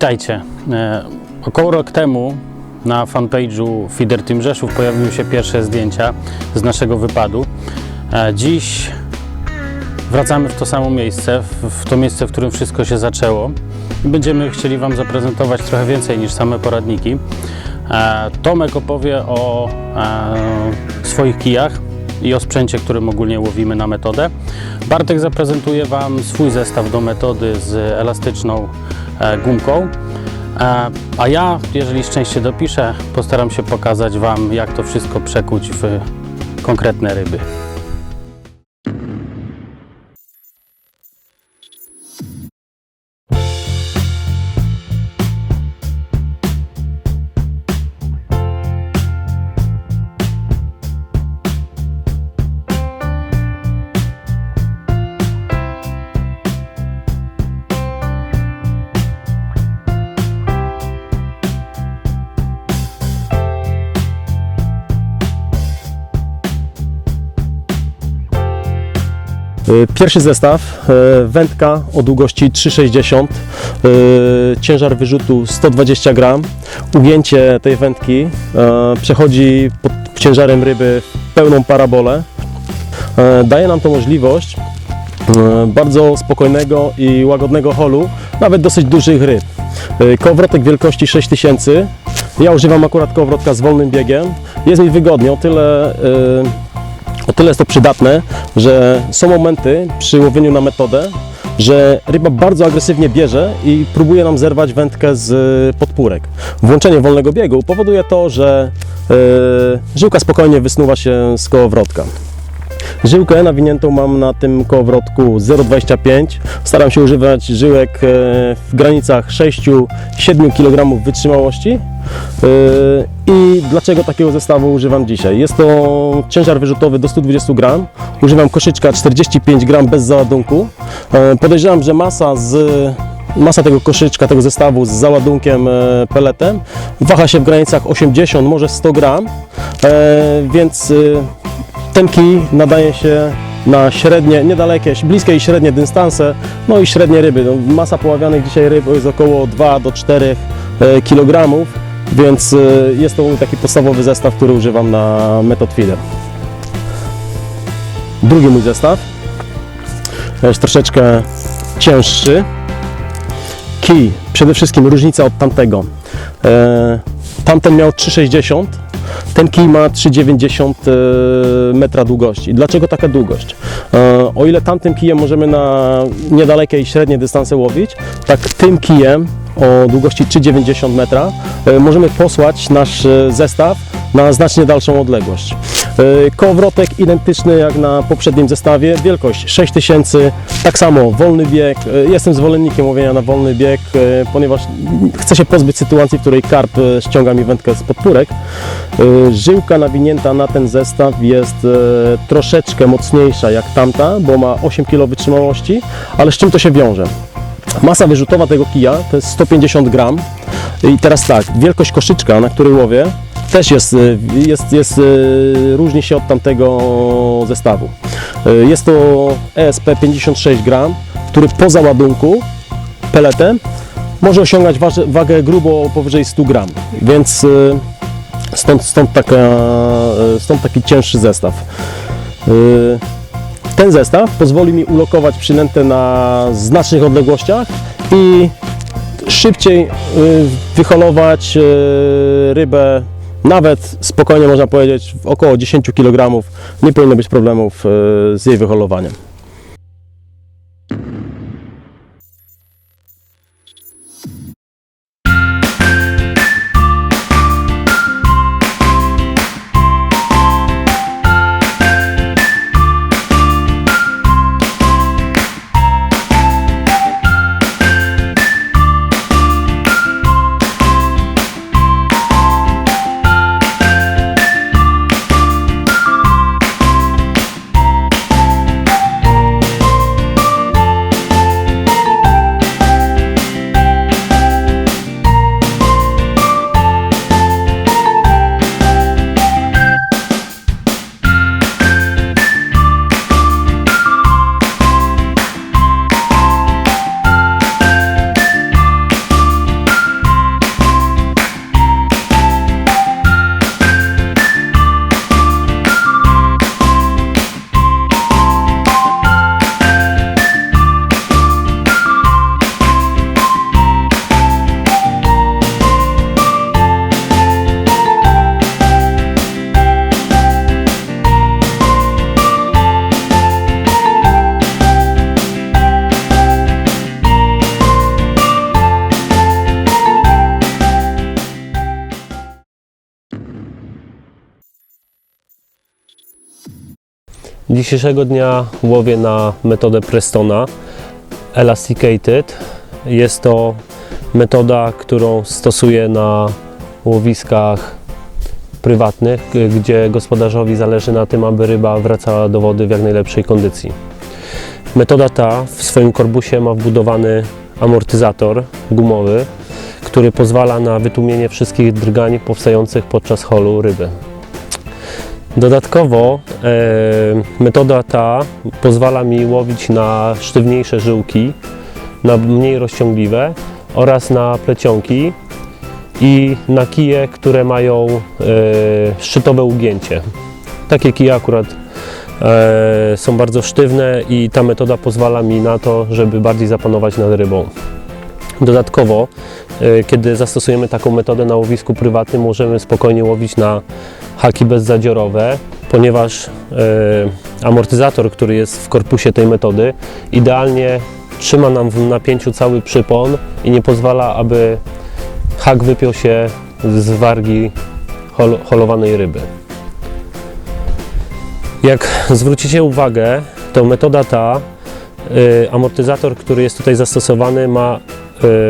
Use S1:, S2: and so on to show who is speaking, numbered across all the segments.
S1: Witajcie. E, Około rok temu na fanpage'u Feeder Team Rzeszów pojawiły się pierwsze zdjęcia z naszego wypadu. E, Dziś wracamy w to samo miejsce, w- to miejsce, w którym wszystko się zaczęło. I będziemy chcieli Wam zaprezentować trochę więcej niż same poradniki. E, Tomek opowie o swoich kijach i o sprzęcie, którym ogólnie łowimy na metodę. Bartek zaprezentuje Wam swój zestaw do metody z elastyczną e, gumką. E, A ja, jeżeli szczęście dopiszę, postaram się pokazać Wam, jak to wszystko przekuć w konkretne ryby.
S2: Pierwszy zestaw, y, wędka o długości 3,60, y, ciężar wyrzutu 120 gram. Ugięcie tej wędki przechodzi pod ciężarem ryby w pełną parabolę. Daje nam to możliwość bardzo spokojnego i łagodnego holu, nawet dosyć dużych ryb. Kołowrotek wielkości 6000. Ja używam akurat kołowrotka z wolnym biegiem. Jest mi wygodnie, o tyle o tyle jest to przydatne, że są momenty przy łowieniu na metodę, że ryba bardzo agresywnie bierze i próbuje nam zerwać wędkę z y, podpórek. Włączenie wolnego biegu powoduje to, że y, żyłka spokojnie wysnuwa się z kołowrotka. Żyłkę nawiniętą mam na tym kołowrotku 0,25. Staram się używać żyłek e, w granicach 6-7 kg wytrzymałości. E, I dlaczego takiego zestawu używam dzisiaj? Jest to ciężar wyrzutowy do 120 gram. Używam koszyczka 45 gram bez załadunku. E, Podejrzewam, że masa z Masa tego koszyczka, tego zestawu z załadunkiem peletem waha się w granicach 80, może 100 gram, więc ten kij nadaje się na średnie, niedalekie, bliskie i średnie dystanse, no i średnie ryby. No, masa poławianych dzisiaj ryb jest około 2 do 4 e, kg, więc e, jest to taki podstawowy zestaw, który używam na Method Feeder. Drugi mój zestaw, jest troszeczkę cięższy. Kij, przede wszystkim różnica od tamtego. E, tamten miał 3,60 ten kij ma 3,90 e, metra długości. Dlaczego taka długość? E, O ile tamtym kijem możemy na niedalekie i średnie dystanse łowić, tak tym kijem o długości 3,90 metra e, możemy posłać nasz e, zestaw na znacznie dalszą odległość. E, Kołowrotek identyczny jak na poprzednim zestawie, wielkość 6000, tak samo wolny bieg. Jestem zwolennikiem łowienia na wolny bieg, ponieważ chcę się pozbyć sytuacji, w której karp ściąga mi wędkę z podpórek. Żyłka nawinięta na ten zestaw jest troszeczkę mocniejsza jak tamta, bo ma 8 kg wytrzymałości, ale z czym to się wiąże? Masa wyrzutowa tego kija to jest 150 gram. I teraz tak, wielkość koszyczka, na której łowię, też jest, y, jest, jest, y, różni się od tamtego zestawu. Y, Jest to ESP 56 gram, który po załadunku peletem może osiągać wagę grubo powyżej 100 gram, więc stąd, stąd, taka, stąd taki cięższy zestaw. Ten zestaw pozwoli mi ulokować przynętę na znacznych odległościach i szybciej y, wyholować y, rybę, nawet spokojnie można powiedzieć, w około 10 kg. Nie powinno być problemów y, z jej wyholowaniem.
S3: Dzisiejszego dnia łowię na metodę Prestona Elasticated. Jest to metoda, którą stosuję na łowiskach prywatnych, gdzie gospodarzowi zależy na tym, aby ryba wracała do wody w jak najlepszej kondycji. Metoda ta w swoim korbusie ma wbudowany amortyzator gumowy, który pozwala na wytłumienie wszystkich drgań powstających podczas holu ryby. Dodatkowo metoda ta pozwala mi łowić na sztywniejsze żyłki, na mniej rozciągliwe oraz na plecionki i na kije, które mają e, szczytowe ugięcie. Takie kije akurat e, są bardzo sztywne i ta metoda pozwala mi na to, żeby bardziej zapanować nad rybą. Dodatkowo, e, kiedy zastosujemy taką metodę na łowisku prywatnym, możemy spokojnie łowić na haki bezzadziorowe, ponieważ e, amortyzator, który jest w korpusie tej metody, idealnie trzyma nam w napięciu cały przypon i nie pozwala, aby hak wypiął się z wargi hol, holowanej ryby. Jak zwrócicie uwagę, to metoda ta, y, amortyzator, który jest tutaj zastosowany, ma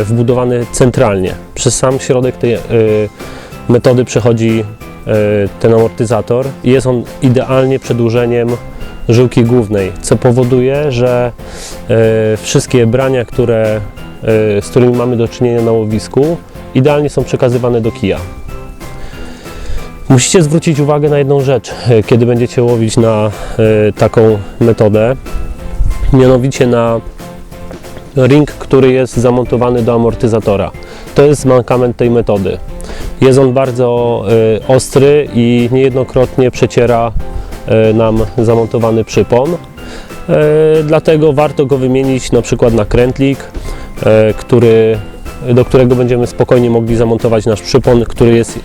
S3: y, wbudowany centralnie. Przez sam środek tej y, metody przechodzi ten amortyzator i jest on idealnie przedłużeniem żyłki głównej, co powoduje, że y, wszystkie brania, które, y, z którymi mamy do czynienia na łowisku, idealnie są przekazywane do kija. Musicie zwrócić uwagę na jedną rzecz, e, kiedy będziecie łowić na e, taką metodę, mianowicie na ring, który jest zamontowany do amortyzatora. To jest mankament tej metody. Jest on bardzo e, ostry i niejednokrotnie przeciera e, nam zamontowany przypon. E, Dlatego warto go wymienić na przykład na krętlik, który, do którego będziemy spokojnie mogli zamontować nasz przypon, który jest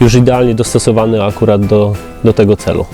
S3: już idealnie dostosowany akurat do, do tego celu.